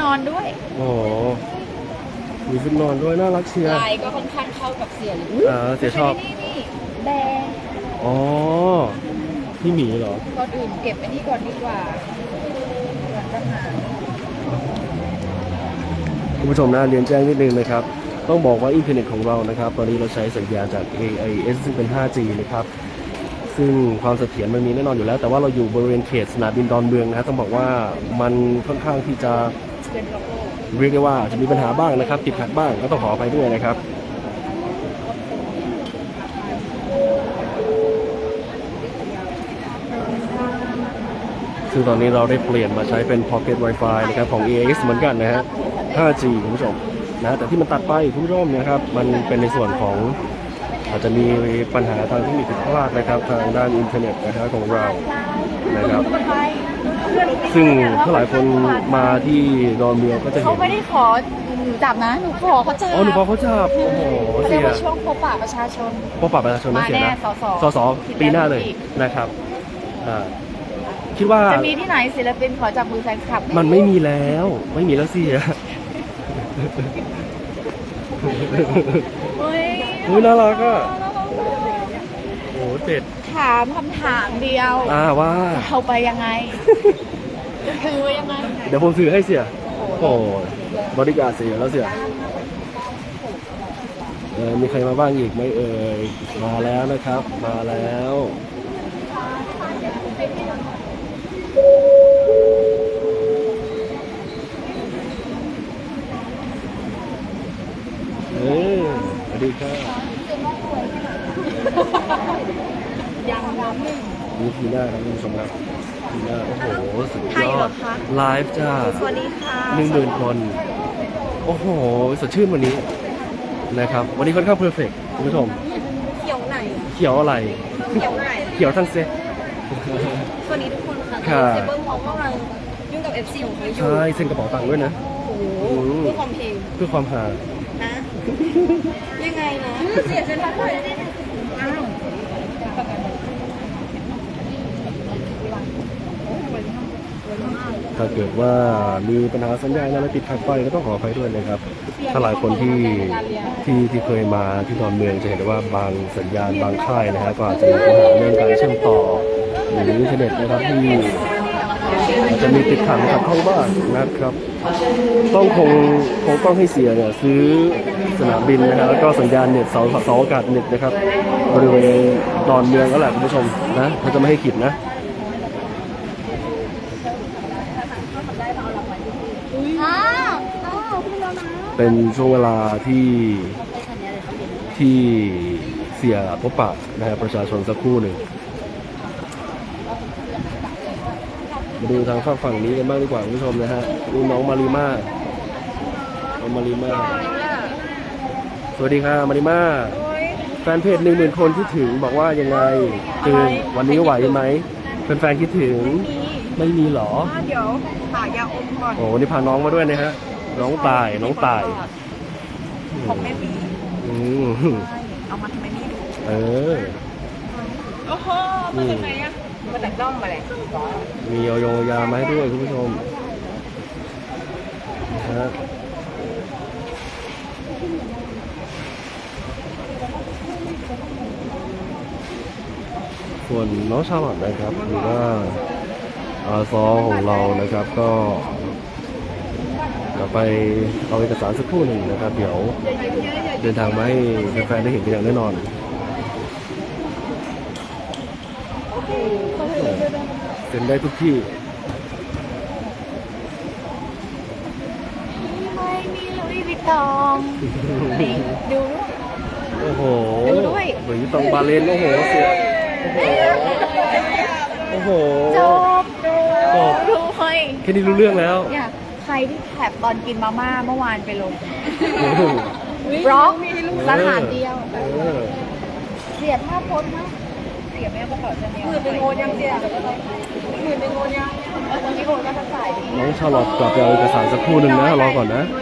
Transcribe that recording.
นอนด้วย โอ้โหมีชุดนอนด้วยน่ารักเชียร์ลายก็ค่อนข้างเข้ากับเสียเลยอ่าเสียชอบ นี่นี่แดงอ๋อพี่หมีเหรอ ก่อนอื่นเก็บไอ้นี่ก่อนดีกว่าก่อนจะหาคุณผู้ชมนะเรียนแจ้งนิดนึงนะครับ ต้องบอกว่าอินเทอร์เน็ตของเรานะครับ ตอนนี้เราใช้สัญญาณจาก AIS ซึ่งเป็น 5G นะครับซึ่งความเสถียรมันมีแน่นอนอยู่แล้ว แต่ว่าเราอยู่บริเวณเขตสนามบินดอนเมืองนะฮะต้องบอกว่ามันค่อนข้างที่จะ เรียกได้ว่าจะมีปัญหาบ้างนะครับ ติดขัดบ้างก็ต้องขอไปด้วยนะครับซึ่งตอนนี้เราได้เปลี่ยนมาใช้เป็น Pocket Wi-Fi นะครับของ AIS เหมือนกันนะฮะ 5G คุณผู้ชมนะแต่ที่มันตัดไปคุณผู้ชมนะครับ มันเป็นในส่วนของอาจจะมีปัญหาทางเทคนิคผิดพลาดนะครับ ทางด้านอินเทอร์เน็ตนะครับของเรานะครับ ซึ่งถ้าหลายคนมาที่ดอนเมืองก็จะเขาเห็นไม่ได้ขอหนูจับนะ หนูขอเขาจับอ๋อหนูพอเขาจับโอ้โหเขาเสีเรียกยว่าช่วงพบปะประชาชน พบปรับประชาชนไม่เสียมาแน่นะสสสสปีหน้าเลยนะครับอ่าคิดว่าจะมีที่ไหนศิลปินขอจับมือแฟนคลับมันไม่มีแล้ว ไม่มีแล้วเสีย เฮ้ย อุ๊ยน่ารักอะโอ้ โหเด็ดถามคำถามเดียวอ่าว่า เอาไปยังไง จะคือไว้ยังไง เดี๋ยวผมซื้อให้เสีย โอ้บริการเสียแล้วเสียเออมีใครมาบ้างอีกไหมเอ่ย มาแล้วนะครับ มาแล้วเออสวัสดีครับยังยัง นี่ทีหน้าครับคุณผู้ชมครับทีหน้าโอ้โหสุดไทยยเหอรอดคะ ไลฟ์จ้าสวัสดีค่ะหนึ่งหมื่นคน โอ้โห สดชื่นวันนี้นะครับ วันนี้ค่อนข้างเพอร์เฟกคุณผู้ชม เขียวไหน เขียวอะไร เขียวไหน เขียวทั้งเซ็ตสวัสดีทุกคนค่ะค่ะเซเบิลเขากำลังยุ่งกับ FC ของเขาอยู่ ใช่เซ็นกระเป๋าตังค์ด้วยนะ โอ้โหอืมเพื่อความเพลงเพื่อความหาฮะยังไงนะ เสียเซ็นทักเลยอ้าว ถ้าเกิดว่ามีปัญหาสัญญาณอะไรติดขัดไปก็ต้องขออภัยด้วยนะครับ ถ้าหลายคนที่ที่ที่เคยมาที่ดอนเมืองจะเห็นได้ว่าบางสัญญาณบางค่ายนะฮะก็อาจจะมีปัญหาเรื่องการเชื่อมต่อหรืออินเทอร์เน็ตนะครับที่อาจจะมีติดขัดขัดข้องบ้างนะครับ ต้องคงคงต้องให้เสียเนี่ยซื้อสนามบินนะครับแล้วก็สัญญาณเน็ตเสาเสาอากาศเน็ตนะครับ บริเวณดอนเมืองก็แหละคุณผู้ชมนะเขาจะไม่ให้ขิดนะอ้าวอ้าวพี่แล้วนะเป็นช่วงเวลาที่ที่เสียพบปะนะฮะประชาชนสักครู่หนึ่งมาดูทางฝั่งฝั่งนี้กันบ้างดีกว่าคุณผู้ชมนะฮะนี่น้องมาริมาน้องมาริมาสวัสดีค่ะมาริมา แฟนเพจหนึ่งหมื่นคนที่ถึงบอกว่ายังไงคือวันนี้ไหวไหมเป็นแฟนๆคิดถึงไม่มีเหรอเดี๋ยวหายาอมก่อนโอ้วันนี่พาน้องมาด้วยนะฮะ น้องตายน้องตายของแม่บีอืมเอามาทำไมนี่ดูเออโอ้โหมาจากไหนอะมาจากด้อมมาเลยมีโยโยยามาให้ด้วยคุณผู้ชมนะฮะ วนน้องชาลอตนะครับหรือว่าอาซอของเรานะครับก็จะไปเอาเอกสารสักครู่หนึ่งนะครับ เดี๋ยวเดินทางมาให้แฟนๆได้เห็นกันอย่างแน่นอนเซ็นได้ทุกที่ไม่มีลุยวิตองนี่ดูด้วยโอ้โหดูด้วยเหมือนตองบาเลนโอ้โหเสีย โอ้โห จบจบดูเฮ้ยแค่นี้รู้เรื่องแล้วเนี่ยใครที่แคปตอนกินมาม่าเมื่อวานไปลงโอ้โหบล็อกสถานเดียว เออเสียท่าโพสนะเสียแม่กระเป๋าจะเนี่ยหมื่นเป็นโอนยังเสียหมื่นเป็นโอนยังวันนี้โอนก็จะจ่ายดีน้องชาลอตกลับไปเอาเอกสารสักครู่หนึ่งนะรอก่อนนะให้